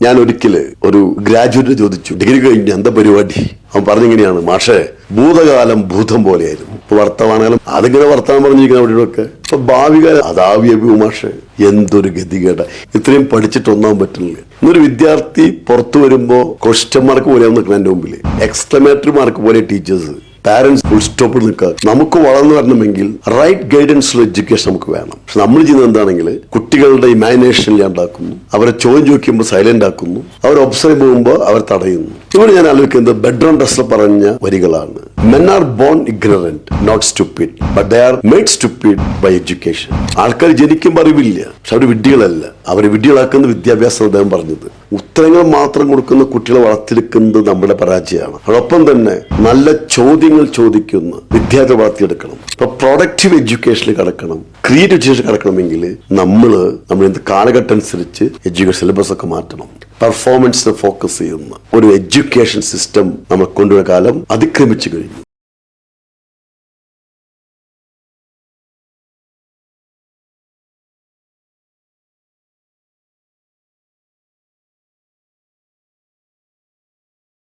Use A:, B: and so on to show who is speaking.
A: ഞാൻ ഒരിക്കൽ ഒരു ഗ്രാജുവേറ്റ് ചോദിച്ചു ഡിഗ്രി കഴിഞ്ഞ് എന്താ പരിപാടി? അവൻ പറഞ്ഞിങ്ങനെയാണ് മാഷേ ഭൂതകാലം ഭൂതം പോലെയായിരുന്നു. ഇപ്പൊ വർത്തമാനകാലം അതിങ്ങനെ വർത്തമാനം പറഞ്ഞിരിക്കുന്ന അവിടെയൊക്കെ. ഇപ്പൊ ഭാവികാലം അതാവിയ മാഷേ എന്തൊരു ഗതികേട. ഇത്രയും പഠിച്ചിട്ട് ഒന്നാൻ പറ്റുന്നില്ല ഇന്നൊരു വിദ്യാർത്ഥി പുറത്തു വരുമ്പോ ക്വസ്റ്റ്യൻ മാർക്ക് പോലെയാണ് നിൽക്കുന്നത് എന്റെ മുമ്പിൽ എക്സ്ക്ലമേറ്ററി മാർക്ക് പോലെ ടീച്ചേഴ്സ് പാരന്റ്സ് ഫുൾ സ്റ്റോപ്പിൽ നിൽക്കുക. നമുക്ക് വളർന്നു വരണമെങ്കിൽ റൈറ്റ് ഗൈഡൻസുള്ള എഡ്യൂക്കേഷൻ നമുക്ക് വേണം. പക്ഷെ നമ്മൾ ചെയ്യുന്നത് എന്താണെങ്കിൽ കുട്ടികളുടെ ഇമാജിനേഷൻ ഇല്ലാണ്ടാക്കുന്നു അവരെ ചോദ്യം ചോദിക്കുമ്പോൾ സൈലന്റ് ആക്കുന്നു. അവർ ഒബ്സർവ് പോകുമ്പോൾ അവർ തടയുന്നു. ഇവിടെ ഞാൻ ആലോചിക്കുന്നത് ബെഡ്റൂം ഡ്രസ്സിൽ പറഞ്ഞ വരികളാണ്. Men are born ignorant not stupid but they are made stupid by education ആൾക്കാർ ജനിക്കുമ്പോൾ അറിവില്ല. പക്ഷെ അവർ വിഡ്ഢികളല്ല. അവർ വിഡ്ഢികളാക്കുന്ന വിദ്യാഭ്യാസം അദ്ദേഹം പറഞ്ഞത്. ഉത്തരങ്ങൾ മാത്രം കൊടുക്കുന്ന കുട്ടികളെ വളർത്തിയെടുക്കുന്നത് നമ്മുടെ പരാജയമാണ്. അതോടൊപ്പം തന്നെ നല്ല ചോദ്യങ്ങൾ ചോദിക്കുന്ന വിദ്യാർത്ഥി വളർത്തിയെടുക്കണം. ഇപ്പൊ പ്രൊഡക്റ്റീവ് എഡ്യൂക്കേഷനിൽ കടക്കണം. ക്രിയേറ്റീവ് എഡ്യൂക്കേഷൻ കടക്കണമെങ്കിൽ നമ്മൾ നമ്മൾ എന്ത് കാലഘട്ടം അനുസരിച്ച് എഡ്യൂക്കേഷൻ സിലബസ് ഒക്കെ മാറ്റണം. പെർഫോമൻസിനെ ഫോക്കസ് ചെയ്യുന്ന ഒരു എഡ്യൂക്കേഷൻ സിസ്റ്റം നമ്മൾ കൊണ്ടുവരുന്ന കാലം അതിക്രമിച്ചു കഴിഞ്ഞു.